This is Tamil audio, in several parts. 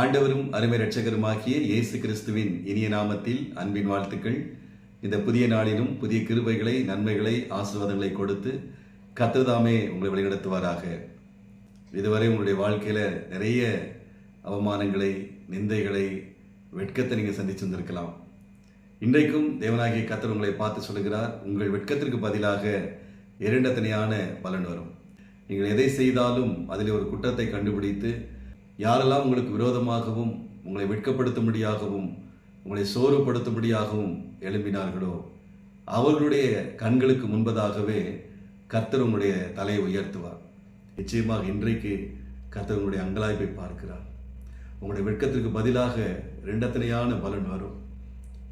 ஆண்டவரும் அருமை ரட்சகருமாகிய இயேசு கிறிஸ்துவின் இனிய நாமத்தில் அன்பின் வாழ்த்துக்கள். இந்த புதிய நாளிலும் புதிய கிருபைகளை நன்மைகளை ஆசீர்வாதங்களை கொடுத்து கத்திரதாமே உங்களை வழிநடத்துவாராக. இதுவரை உங்களுடைய வாழ்க்கையில் நிறைய அவமானங்களை நிந்தைகளை வெட்கத்தை நீங்கள் சந்திச்சு வந்திருக்கலாம். இன்றைக்கும் தேவனாகிய கத்தர் உங்களை பார்த்து சொல்லுகிறார் உங்கள் வெட்கத்திற்கு பதிலாக இரண்டத்தனையான பலன் வரும். நீங்கள் எதை செய்தாலும் அதில் ஒரு குற்றத்தை கண்டுபிடித்து யாரெல்லாம் உங்களுக்கு விரோதமாகவும் உங்களை வெட்கப்படுத்தும்படியாகவும் உங்களை சோர்வுபடுத்தும்படியாகவும் எழும்பினார்களோ அவர்களுடைய கண்களுக்கு முன்பதாகவே கர்த்தர் உங்களுடைய தலையை உயர்த்துவார். நிச்சயமாக இன்றைக்கு கர்த்தர் உங்களுடைய அங்கலாய்ப்பை பார்க்கிறார். உங்களுடைய வெட்கத்திற்கு பதிலாக ரெண்டத்தனையான பலன் வரும்.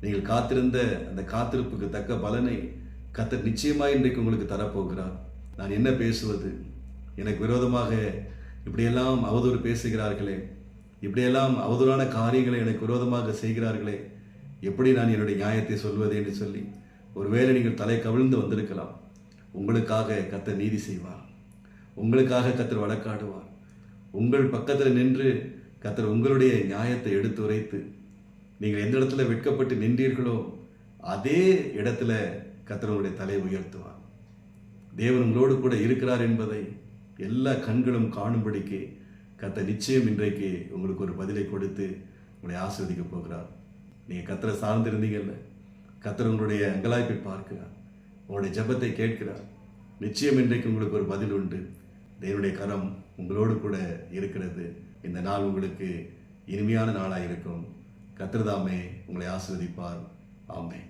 நீங்கள் காத்திருந்த அந்த காத்திருப்புக்கு தக்க பலனை கத்தர் நிச்சயமாக இன்றைக்கு உங்களுக்கு தரப்போகிறார். நான் என்ன பேசுவது? எனக்கு விரோதமாக இப்படியெல்லாம் அவதூறு பேசுகிறார்களே. இப்படியெல்லாம் அவதூறான காரியங்களை எனக்கு விரோதமாக செய்கிறார்களே. எப்படி நான் என்னுடைய நியாயத்தை சொல்வது என்று சொல்லி ஒருவேளை நீங்கள் தலை கவிழ்ந்து வந்திருக்கலாம். உங்களுக்காக கத்தர் நீதி செய்வார். உங்களுக்காக கத்தர் வழக்காடுவார். உங்கள் பக்கத்தில் நின்று கத்தர் உங்களுடைய நியாயத்தை எடுத்து உரைத்து நீங்கள் எந்த இடத்துல வெட்கப்பட்டு நின்றீர்களோ அதே இடத்துல கத்தர் உங்களுடைய தலை உயர்த்துவார். தேவன் உங்களோடு கூட இருக்கிறார் என்பதை எல்லா கண்களும் காணும்படிக்கு கத்த நிச்சயம் இன்றைக்கு உங்களுக்கு ஒரு பதிலை கொடுத்து உங்களை ஆஸ்வதிக்க போகிறார். நீங்கள் கத்தரை சார்ந்திருந்தீங்கல்ல. கத்தர் உங்களுடைய அங்கலாய்ப்பை பார்க்கிறார். உங்களுடைய ஜெபத்தை கேட்கிறார். நிச்சயம் இன்றைக்கு உங்களுக்கு ஒரு பதில் உண்டு. தேவனுடைய கரம் உங்களோடு கூட இருக்கிறது. இந்த நாள் உங்களுக்கு இனிமையான நாளாக இருக்கும் கத்திரதாமே உங்களை ஆஸ்வதிப்பார் ஆமே